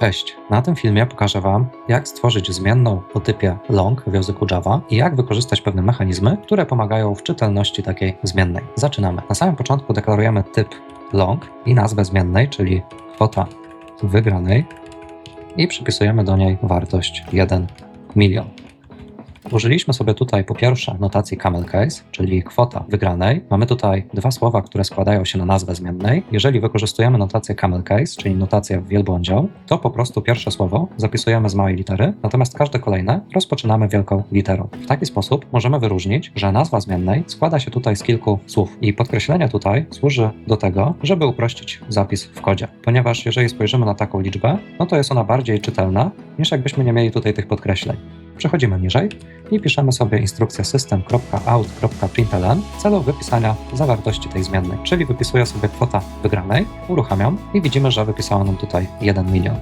Cześć! Na tym filmie pokażę Wam, jak stworzyć zmienną o typie long w języku Java i jak wykorzystać pewne mechanizmy, które pomagają w czytelności takiej zmiennej. Zaczynamy. Na samym początku deklarujemy typ long i nazwę zmiennej, czyli kwota wygranej i przypisujemy do niej wartość 1 milion. Użyliśmy sobie tutaj po pierwsze notacji camel case, czyli kwota wygranej. Mamy tutaj dwa słowa, które składają się na nazwę zmiennej. Jeżeli wykorzystujemy notację camel case, czyli notację wielbłądzią, to po prostu pierwsze słowo zapisujemy z małej litery, natomiast każde kolejne rozpoczynamy wielką literą. W taki sposób możemy wyróżnić, że nazwa zmiennej składa się tutaj z kilku słów i podkreślenie tutaj służy do tego, żeby uprościć zapis w kodzie, ponieważ jeżeli spojrzymy na taką liczbę, no to jest ona bardziej czytelna niż jakbyśmy nie mieli tutaj tych podkreśleń. Przechodzimy niżej i piszemy sobie instrukcję system.out.println w celu wypisania zawartości tej zmiennej. Czyli wypisuję sobie kwota wygranej, uruchamiam i widzimy, że wypisało nam tutaj 1 milion.